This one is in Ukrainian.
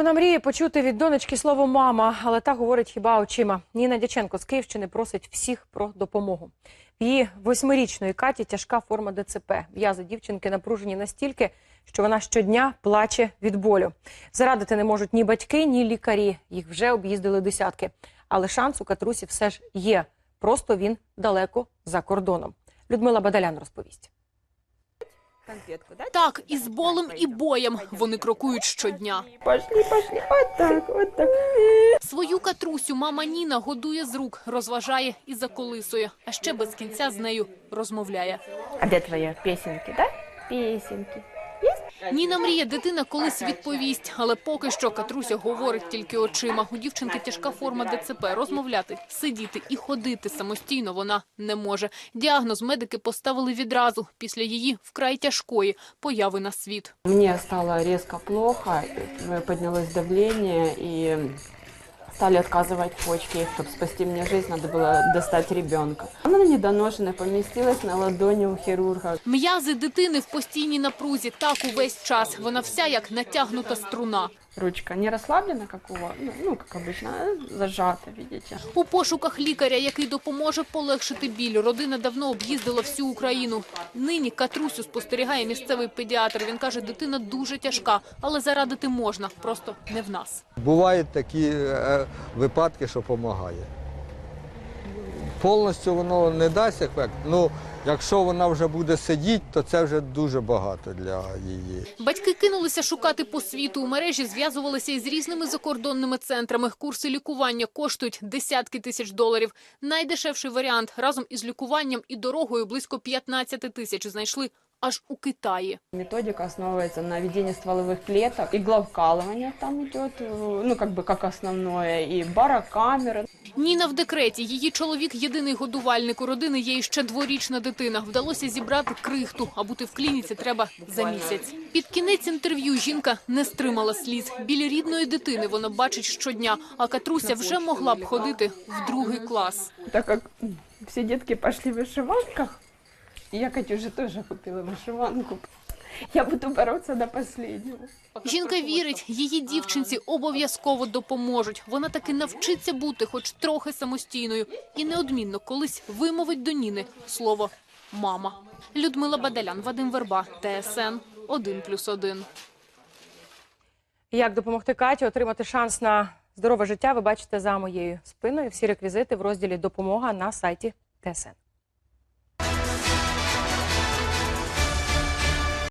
Вона мріє почути від донечки слово мама, але та говорить хіба очима. Ніна Дяченко з Київщини просить всіх про допомогу. В її восьмирічної Каті тяжка форма ДЦП. В'язи дівчинки напружені настільки, що вона щодня плаче від болю. Зарадити не можуть ні батьки, ні лікарі. Їх вже об'їздили десятки. Але шанс у Катрусі все ж є. Просто він далеко за кордоном. Людмила Бадалян розповість. Конфетку, да? Так, із болем і боєм вони крокують щодня. Пошли, пошли. отак, так. Свою катрусю мама Ніна годує з рук, розважає і заколисує, а ще без кінця з нею розмовляє. А де твої пісеньки, да? Песенки. Ніна мріє, дитина колись відповість, але поки що Катруся говорить тільки очима. У дівчинки тяжка форма ДЦП. Розмовляти, сидіти і ходити самостійно вона не може. Діагноз медики поставили відразу після її вкрай тяжкої появи на світ. Мені стало різко плохо, піднялось поднялось і стали отказывать почки. Чтобы спасти мне жизнь, надо было достать ребенка. Она недоношенная поместилась на ладони у хирурга. М'язи дитини в постійній напрузі так увесь час. Вона вся як натягнута струна. Ручка не расслаблена, как у вас, ну, ну, как обычно, а зажата, видите. У пошуках лікаря, який допоможе полегшити біль, родина давно об'їздила всю Україну. Нині Катрусю спостерігає місцевий педіатр. Він каже, дитина дуже тяжка, але зарадити можна, просто не в нас. Бувають такі е, випадки, що допомагає. Повністю воно не дасть ефект. Ну, якщо вона вже буде сидіти, то це вже дуже багато для її. Батьки кинулися шукати по світу. У мережі зв'язувалися із різними закордонними центрами. Курси лікування коштують десятки тисяч доларів. Найдешевший варіант разом із лікуванням і дорогою близько 15 тисяч знайшли аж у Китаї. Методика основывается на введении стволовых клеток. Игловкалывание там идет, э, ну, как бы как основное, и барокамеры. Ніна в декреті. Її чоловік єдиний годувальник. У родини є іще дворічна дитина. Вдалося зібрати крихту, а бути в клініці треба за місяць. Під кінець інтерв'ю жінка не стримала сліз. Біля рідної дитини вона бачить щодня, а Катруся вже могла б ходити в другий клас. Так как м, все детки пошли в вышиванках, и я Катюше тоже купила вышиванку. Я буду бороться до последнего. Жінка вірить, її дівчинці обов'язково допоможуть. Вона таки навчиться бути хоч трохи самостійною і неодмінно колись вимовить до Ніни слово «мама». Людмила Бадалян, Вадим Верба, ТСН 1+,1. Як допомогти Каті отримати шанс на здорове життя, ви бачите за моєю спиною. Всі реквізити в розділі Допомога на сайті ТСН.